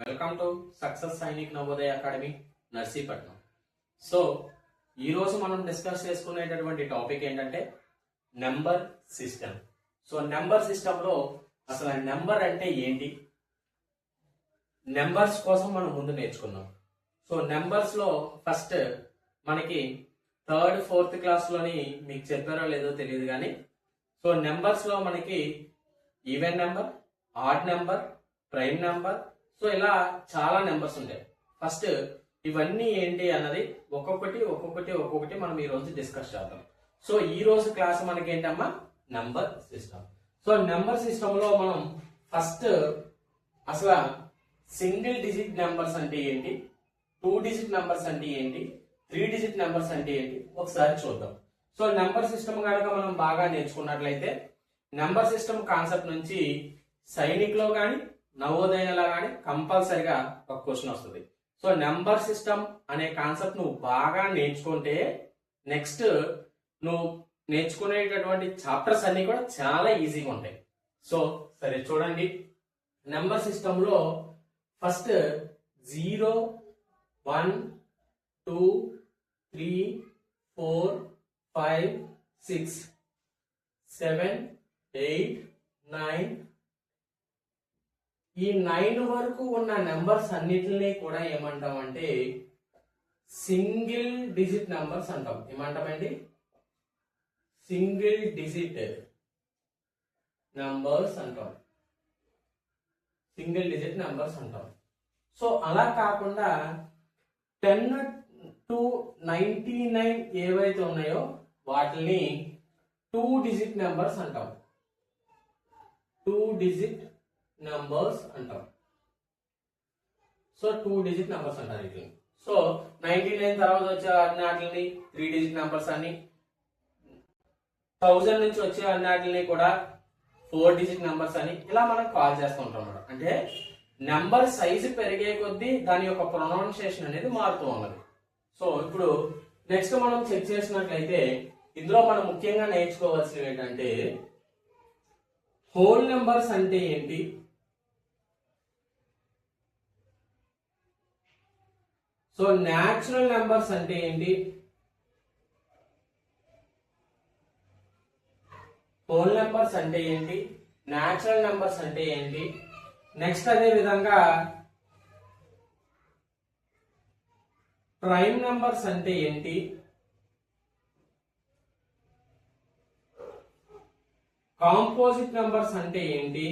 Welcome to success Sainik Navodaya academy Narsipatnam. So ఈరోజు మనం discuss చేసుకునేటటువంటి టాపిక్ ఏంటంటే నెంబర్ సిస్టమ్. సో నెంబర్ సిస్టంలో అసలు నెంబర్ అంటే ఏంటి? నెంబర్స్ కోసం మనం ముందు నేర్చుకుందాం. సో నెంబర్స్లో ఫస్ట్ మనకి థర్డ్ ఫోర్త్ క్లాస్లోని మీకు చెప్పారో లేదో తెలియదు కానీ సో నెంబర్స్లో మనకి even number odd number prime number so ఇలా చాలా నెంబర్స్ ఉంటాయి. ఫస్ట్ ఇవన్నీ ఏంటి అన్నది ఒక్కొక్కటి ఒక్కొక్కటి ఒక్కొక్కటి మనం ఈ రోజు డిస్కస్ చేద్దాం. సో ఈ రోజు క్లాస్ మనకి ఏంటమ్మా నెంబర్ సిస్టమ్ సో నెంబర్ సిస్టమ్లో మనం ఫస్ట్ అసలు సింగిల్ డిజిట్ నెంబర్స్ అంటే ఏంటి? టూ డిజిట్ నెంబర్స్ అంటే ఏంటి? త్రీ డిజిట్ నెంబర్స్ అంటే ఏంటి? ఒకసారి చూద్దాం. సో నెంబర్ సిస్టమ్ కనుక మనం బాగా నేర్చుకున్నట్లయితే నెంబర్ సిస్టమ్ కాన్సెప్ట్ నుంచి సైనిక్లో కానీ నవోదయలా కానీ కంపల్సరిగా ఒక క్వశ్చన్ వస్తుంది. సో నెంబర్ సిస్టమ్ అనే కాన్సెప్ట్ నువ్వు బాగా నేర్చుకుంటే నెక్స్ట్ నువ్వు నేర్చుకునేటటువంటి చాప్టర్స్ అన్ని కూడా చాలా ఈజీగా ఉంటాయి. సో సరే చూడండి. నెంబర్ సిస్టంలో first zero one two three four five six seven eight nine ఈ నైన్ వరకు ఉన్న నెంబర్స్ అన్నిటిని కూడా ఏమంటామంటే సింగిల్ డిజిట్ నెంబర్స్ అంటాం. ఏమంటామండి? సింగిల్ డిజిట్ నెంబర్స్ అంటాం. సింగిల్ డిజిట్ నెంబర్స్ అంటాం. సో అలా కాకుండా టెన్ టు నైన్టీ నైన్ ఏవైతే ఉన్నాయో వాటిని టూ డిజిట్ నెంబర్స్ అంటాం. టూ డిజిట్ నెంబర్స్ అంటాం. సో టూ డిజిట్ నెంబర్స్ అంటారు వీటిని సో నైన్టీ నైన్ తర్వాత వచ్చే అన్ని వాటిని త్రీ డిజిట్ నెంబర్స్ అని థౌజండ్ నుంచి వచ్చే అన్ని వాటిని కూడా ఫోర్ డిజిట్ నెంబర్స్ అని ఇలా మనం కాల్ చేస్తూ ఉంటాం అన్నమాట. అంటే నెంబర్ సైజు పెరిగే కొద్దీ దాని యొక్క ప్రొనౌన్సియేషన్ అనేది మారుతూ ఉన్నది. సో ఇప్పుడు నెక్స్ట్ మనం చెక్ చేసినట్లయితే ఇందులో మనం ముఖ్యంగా నేర్చుకోవాల్సినవి ఏంటంటే హోల్ నెంబర్స్ అంటే ఏంటి? సో న్యాచురల్ నెంబర్స్ అంటే ఏంటి? హోల్ నెంబర్స్ అంటే ఏంటి? న్యాచురల్ నెంబర్స్ అంటే ఏంటి? నెక్స్ట్ అదే విధంగా ప్రైమ్ నెంబర్స్ అంటే ఏంటి? కాంపోజిట్ నెంబర్స్ అంటే ఏంటి?